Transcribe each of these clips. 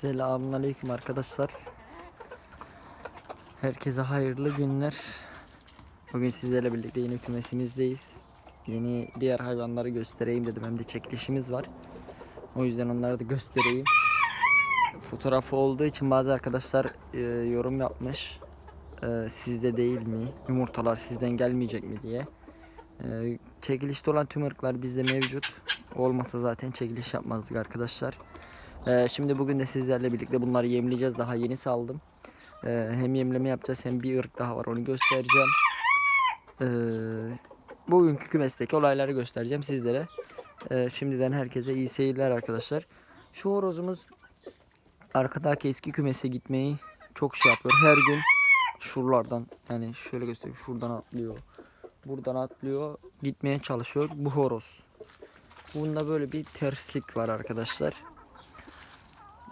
Selamünaleyküm arkadaşlar. Herkese hayırlı günler. Bugün sizlerle birlikte yeni kümesimizdeyiz. Yeni diğer hayvanları göstereyim dedim. Hem de çekilişimiz var. O yüzden onları da göstereyim. Fotoğrafı olduğu için bazı arkadaşlar e, yorum yapmış. E, sizde değil mi? Yumurtalar sizden gelmeyecek mi diye. E, çekilişte olan tüm ırklar bizde mevcut. Olmasa zaten çekiliş yapmazdık arkadaşlar. Ee, şimdi bugün de sizlerle birlikte bunları yemleyeceğiz. Daha yeni saldım. Ee, hem yemleme yapacağız hem bir ırk daha var onu göstereceğim. Ee, bugünkü kümesteki olayları göstereceğim sizlere. Ee, şimdiden herkese iyi seyirler arkadaşlar. Şu horozumuz arkadaki eski kümese gitmeyi çok şey yapıyor. Her gün şuralardan yani şöyle göstereyim şuradan atlıyor. Buradan atlıyor. Gitmeye çalışıyor. Bu horoz. Bunda böyle bir terslik var arkadaşlar.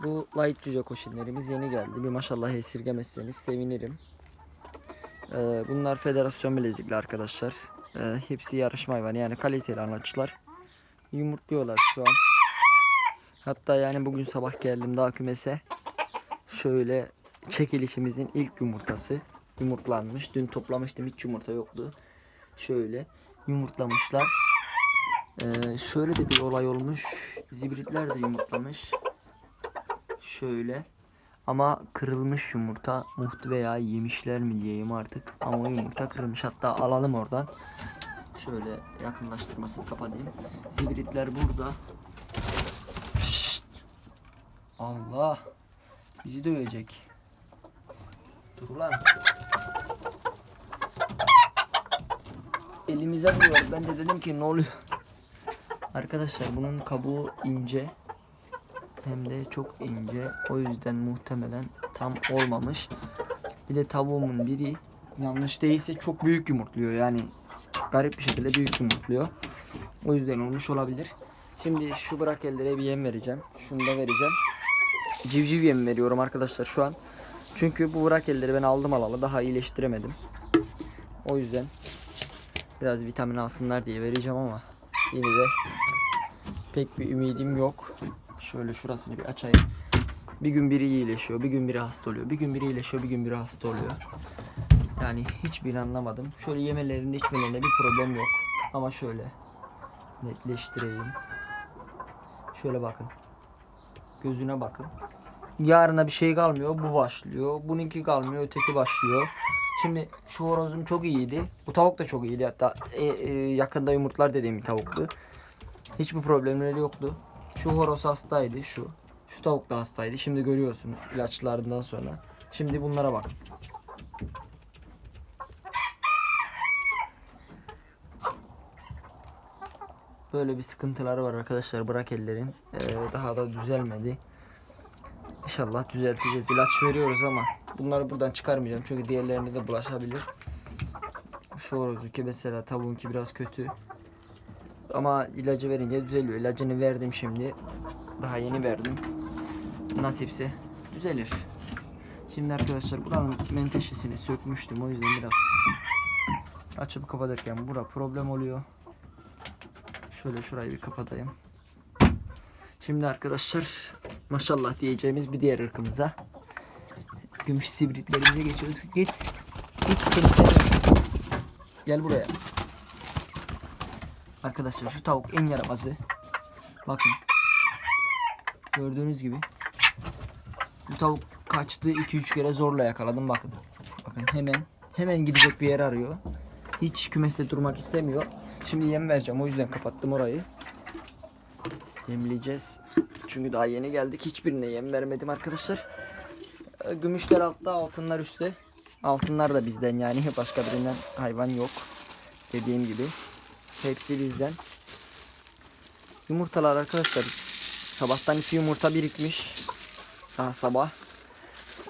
Bu light cüce koşinlerimiz yeni geldi. Bir maşallah esirgemezseniz sevinirim. Ee, bunlar federasyon bilezikli arkadaşlar. Ee, hepsi yarışma hayvanı yani kaliteli anaçlar. Yumurtluyorlar şu an. Hatta yani bugün sabah geldim daha kümese. Şöyle çekilişimizin ilk yumurtası yumurtlanmış. Dün toplamıştım hiç yumurta yoktu. Şöyle yumurtlamışlar. Ee, şöyle de bir olay olmuş. Zibritler de yumurtlamış. Şöyle. Ama kırılmış yumurta muhtu veya yemişler mi diyeyim artık. Ama o yumurta kırılmış. Hatta alalım oradan. Şöyle yakınlaştırmasını kapatayım. Zibritler burada. Allah. Bizi dövecek. Dur lan. Elimize vuruyor. Ben de dedim ki ne oluyor? Arkadaşlar bunun kabuğu ince hem de çok ince. O yüzden muhtemelen tam olmamış. Bir de tavuğumun biri yanlış değilse çok büyük yumurtluyor. Yani garip bir şekilde büyük yumurtluyor. O yüzden olmuş olabilir. Şimdi şu bırak ellere bir yem vereceğim. Şunu da vereceğim. Civciv yem veriyorum arkadaşlar şu an. Çünkü bu bırak elleri ben aldım alalı daha iyileştiremedim. O yüzden biraz vitamin alsınlar diye vereceğim ama yine de pek bir ümidim yok. Şöyle şurasını bir açayım. Bir gün biri iyileşiyor, bir gün biri hasta oluyor. Bir gün biri iyileşiyor, bir gün biri hasta oluyor. Yani hiçbirini anlamadım. Şöyle yemelerinde içmelerinde bir problem yok. Ama şöyle netleştireyim. Şöyle bakın. Gözüne bakın. Yarına bir şey kalmıyor. Bu başlıyor. Bununki kalmıyor. Öteki başlıyor. Şimdi şu horozum çok iyiydi. Bu tavuk da çok iyiydi. Hatta e, e, yakında yumurtlar dediğim bir tavuktu. Hiçbir problemleri yoktu. Şu horoz hastaydı şu. Şu tavuk da hastaydı. Şimdi görüyorsunuz ilaçlarından sonra. Şimdi bunlara bak. Böyle bir sıkıntıları var arkadaşlar bırak ellerin. Ee, daha da düzelmedi. İnşallah düzelteceğiz. İlaç veriyoruz ama bunları buradan çıkarmayacağım çünkü diğerlerine de bulaşabilir. Şu horozuki mesela tavuğunki biraz kötü. Ama ilacı verince düzeliyor. İlacını verdim şimdi. Daha yeni verdim. Nasipse düzelir. Şimdi arkadaşlar buranın menteşesini sökmüştüm. O yüzden biraz açıp kapatırken bura problem oluyor. Şöyle şurayı bir kapatayım. Şimdi arkadaşlar maşallah diyeceğimiz bir diğer ırkımıza gümüş sibritlerimize geçiyoruz. Git. Git seni. Gel buraya. Arkadaşlar şu tavuk en yaramazı. Bakın. Gördüğünüz gibi. Bu tavuk kaçtı 2-3 kere zorla yakaladım bakın. Bakın hemen hemen gidecek bir yer arıyor. Hiç kümeste durmak istemiyor. Şimdi yem vereceğim o yüzden kapattım orayı. Yemleyeceğiz. Çünkü daha yeni geldik. Hiçbirine yem vermedim arkadaşlar. Ee, Gümüşler altta, altınlar üstte. Altınlar da bizden yani. Başka birinden hayvan yok. Dediğim gibi. Hepsi bizden. Yumurtalar arkadaşlar. Sabahtan iki yumurta birikmiş. Daha sabah.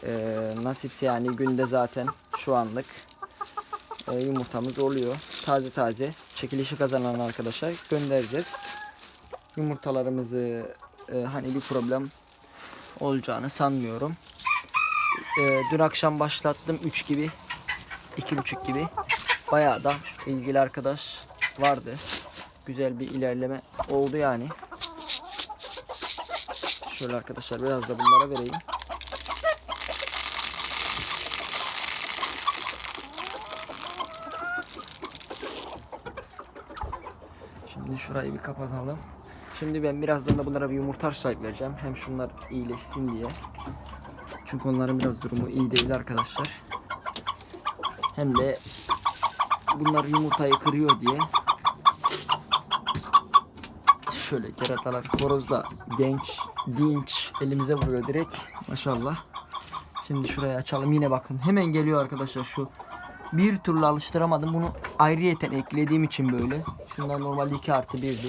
Ee, nasipse yani günde zaten şu anlık e, yumurtamız oluyor. Taze taze. Çekilişi kazanan arkadaşlar göndereceğiz. Yumurtalarımızı e, hani bir problem olacağını sanmıyorum. E, dün akşam başlattım 3 gibi. 2.30 gibi. Bayağı da ilgili arkadaş vardı. Güzel bir ilerleme oldu yani. Şöyle arkadaşlar biraz da bunlara vereyim. Şimdi şurayı bir kapatalım. Şimdi ben birazdan da bunlara bir yumurta haşlayıp vereceğim. Hem şunlar iyileşsin diye. Çünkü onların biraz durumu iyi değil arkadaşlar. Hem de bunlar yumurtayı kırıyor diye. Şöyle keratalar horoz da genç, dinç elimize vuruyor direkt. Maşallah. Şimdi şurayı açalım yine bakın. Hemen geliyor arkadaşlar şu. Bir türlü alıştıramadım. Bunu ayrıyeten eklediğim için böyle. Şundan normalde 2 artı 1'di.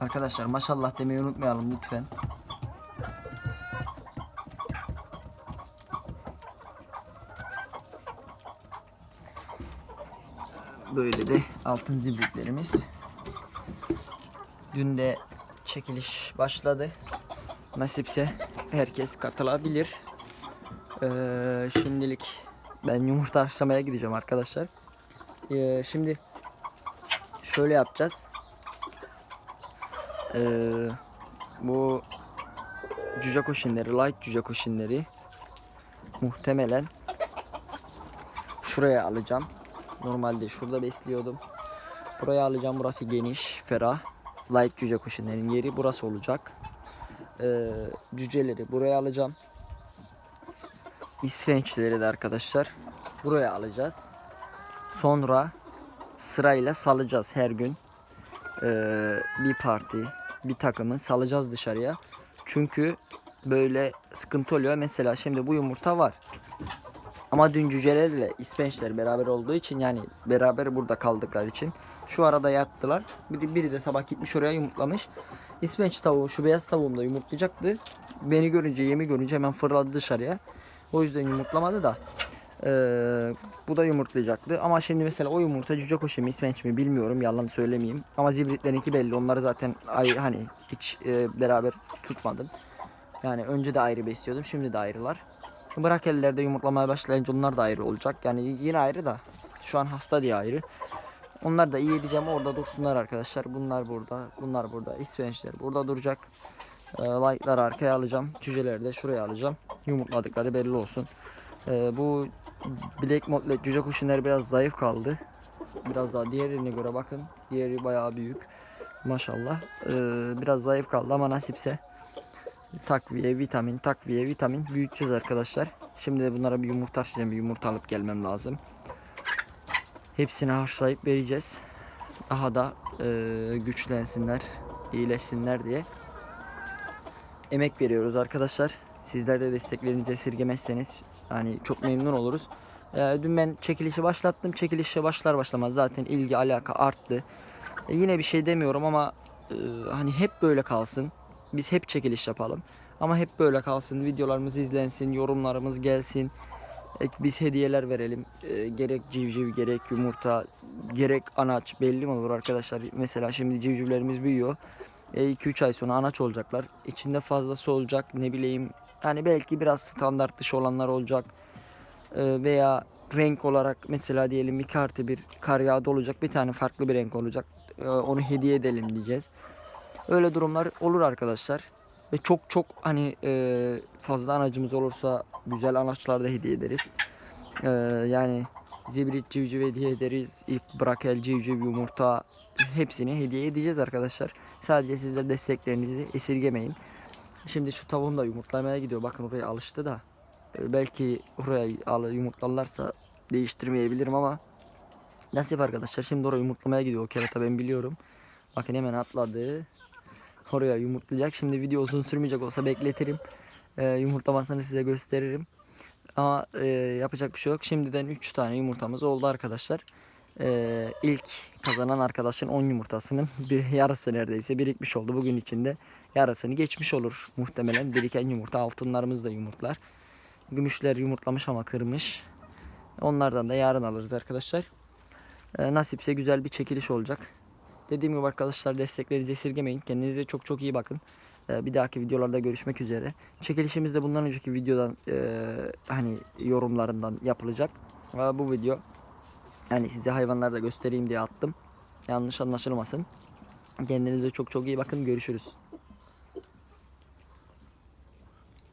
Arkadaşlar maşallah demeyi unutmayalım lütfen. Böyle de altın zibritlerimiz. Dün de çekiliş başladı. Nasipse herkes katılabilir. Ee, şimdilik ben yumurta haşlamaya gideceğim arkadaşlar. Ee, şimdi şöyle yapacağız. Ee, bu cüce koşinleri, light cüce koşinleri muhtemelen şuraya alacağım. Normalde şurada besliyordum. Buraya alacağım. Burası geniş, ferah. Light cüce koşinlerin yeri burası olacak. Ee, cüceleri buraya alacağım. İsveçleri de arkadaşlar buraya alacağız. Sonra sırayla salacağız her gün. Ee, bir parti, bir takımı salacağız dışarıya. Çünkü böyle sıkıntı oluyor. Mesela şimdi bu yumurta var. Ama dün cücelerle İspençler beraber olduğu için yani beraber burada kaldıkları için şu arada yattılar. Biri, biri de sabah gitmiş oraya yumurtlamış. İspenç tavuğu şu beyaz tavuğum da yumurtlayacaktı. Beni görünce yemi görünce hemen fırladı dışarıya. O yüzden yumurtlamadı da. Ee, bu da yumurtlayacaktı. Ama şimdi mesela o yumurta cüce koşu mu İspenç mi bilmiyorum yalan söylemeyeyim. Ama zibritlerinki belli. Onları zaten ay, hani hiç e, beraber tutmadım. Yani önce de ayrı besliyordum. Şimdi de ayrılar. Bırak ellerde yumurtlamaya başlayınca onlar da ayrı olacak. Yani yine ayrı da şu an hasta diye ayrı. Onlar da iyi edeceğim orada dursunlar arkadaşlar. Bunlar burada, bunlar burada. İsveçler burada duracak. E, light'ları arkaya alacağım. Cüceleri de şuraya alacağım. Yumurtladıkları belli olsun. E, bu Black Mothlet cüce kuşunları biraz zayıf kaldı. Biraz daha diğerine göre bakın. Diğeri bayağı büyük. Maşallah. E, biraz zayıf kaldı ama nasipse takviye, vitamin, takviye, vitamin büyüteceğiz arkadaşlar. Şimdi de bunlara bir yumurta haşlayacağım. Bir yumurta alıp gelmem lazım. Hepsini haşlayıp vereceğiz. Daha da e, güçlensinler, iyileşsinler diye emek veriyoruz arkadaşlar. Sizler de desteklerinizi esirgemezseniz yani çok memnun oluruz. E, dün ben çekilişi başlattım. Çekilişe başlar başlamaz zaten ilgi alaka arttı. E, yine bir şey demiyorum ama e, hani hep böyle kalsın. Biz hep çekiliş yapalım. Ama hep böyle kalsın. Videolarımız izlensin, yorumlarımız gelsin. E, Biz hediyeler verelim. E, gerek civciv, gerek yumurta, gerek anaç belli mi olur arkadaşlar? Mesela şimdi civcivlerimiz büyüyor. 2-3 ay sonra anaç olacaklar. İçinde fazlası olacak. Ne bileyim. Yani belki biraz standart dışı olanlar olacak. E, veya renk olarak mesela diyelim bir kartı bir kar yağdı olacak. Bir tane farklı bir renk olacak. E, onu hediye edelim diyeceğiz. Öyle durumlar olur arkadaşlar. Ve çok çok hani e, fazla anacımız olursa güzel anaçlar da hediye ederiz. E, yani zibrit civciv hediye ederiz. İp brakel civciv yumurta hepsini hediye edeceğiz arkadaşlar. Sadece sizler desteklerinizi esirgemeyin. Şimdi şu tavuğum da yumurtlamaya gidiyor. Bakın oraya alıştı da. E, belki oraya yumurtlarlarsa değiştirmeyebilirim ama nasip arkadaşlar. Şimdi oraya yumurtlamaya gidiyor o kerata ben biliyorum. Bakın hemen atladı oraya yumurtlayacak. Şimdi video uzun sürmeyecek olsa bekletirim. Ee, yumurtlamasını size gösteririm. Ama e, yapacak bir şey yok. Şimdiden 3 tane yumurtamız oldu arkadaşlar. Ee, ilk kazanan arkadaşın 10 yumurtasının bir yarısı neredeyse birikmiş oldu. Bugün içinde yarısını geçmiş olur. Muhtemelen biriken yumurta altınlarımız da yumurtlar. Gümüşler yumurtlamış ama kırmış. Onlardan da yarın alırız arkadaşlar. Ee, nasipse güzel bir çekiliş olacak. Dediğim gibi arkadaşlar desteklerinizi esirgemeyin. Kendinize çok çok iyi bakın. Ee, bir dahaki videolarda görüşmek üzere. Çekilişimiz de bundan önceki videodan e, hani yorumlarından yapılacak. Ee, bu video Yani size hayvanları da göstereyim diye attım. Yanlış anlaşılmasın. Kendinize çok çok iyi bakın. Görüşürüz.